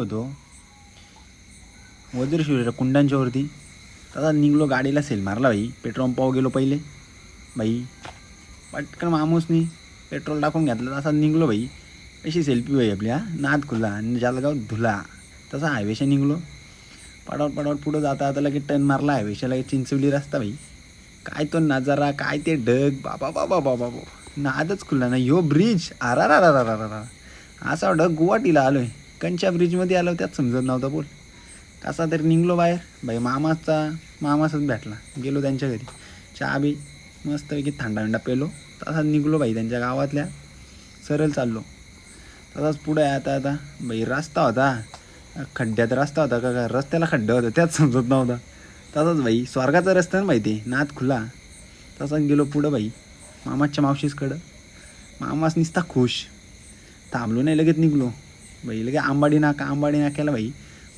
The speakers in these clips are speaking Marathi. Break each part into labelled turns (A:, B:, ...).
A: होतो. वजीर शिवरा कुंडांच्या वरती तसा निघलो गाडीला सेल मारला भाई. पेट्रोल पाव गेलो पहिले. भाई पटकन मामूसनी पेट्रोल टाकून घेतलं. तसा निघलो भाई. अशी सेल्फी भाई आपली हा. नाद खुला. आणि जालगाव धुला. तसा हायवेशा निघलो. पडावर पडावर पुढं जाता आता लगेच टर्न मारला. हायवेशा लगेच चिंचवली रस्ता भाई. काय तो नजारा काय ते ढग. बाबा बाबा बाबा बाबा. नादच खुला ना ह्यो ब्रिज आरा रा रा रा रा असा ढग गुवाहाटीला आलोय. कंच्या ब्रिजमध्ये आलो त्यात समजत नव्हता बोल. कसा तरी निघलो बाहेर. बाई मामाचा मामाचाच भेटला. गेलो त्यांच्या घरी. चहा बी मस्तपैकी थंडा थंडा पेलो. तसाच निघलो बाई त्यांच्या गावातल्या. सरळ चाललो. तसाच पुढे आता आता. बाई रस्ता होता. खड्ड्यात रस्ता होता का? का रस्त्याला खड्डा होता? त्यात समजत नव्हता. तसाच बाई स्वर्गाचा रस्ता ना माहिती नात खुला. तसाच गेलो पुढं बाई मामाच्या मावशीसकडं मामास निसता खुश. थांबलो नाही लगेच निघलो. बाई लगे आंबाडी नाका आंबाडी नाक्याला बाई.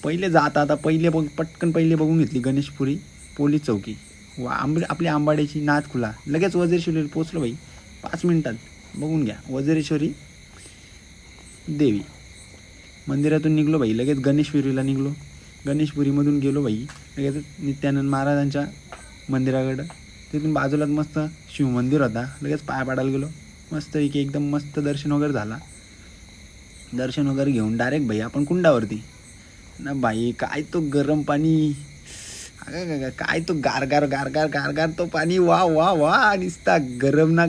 A: पहिले जाता आता पहिले बघ पटकन पहिले बघून घेतली गणेशपुरी पोलीस चौकी. व आंब आपली आंबाड्याची नाद खुला. लगेच वजीरश्वरीला पोचलो बाई. पाच मिनटात बघून घ्या. वजेरेश्वरी देवी. मंदिरातून निघलो बाई. लगेच गणेशपुरीला निघलो. गणेशपुरीमधून गेलो बाई. लगेच नित्यानंद महाराजांच्या मंदिराकडं. तिथून बाजूलाच मस्त शिवमंदिर होता. लगेच पाया पाडायला गेलो. मस्त एक एकदम मस्त दर्शन वगैरे झाला. दर्शन वगैरे घेऊन डायरेक्ट भाई आपण कुंडावरती. ना बाई काय तो गरम पाणी. अगं काय तो गार गार गार गार गार गार तो पाणी. वा वा वा निसता गरम ना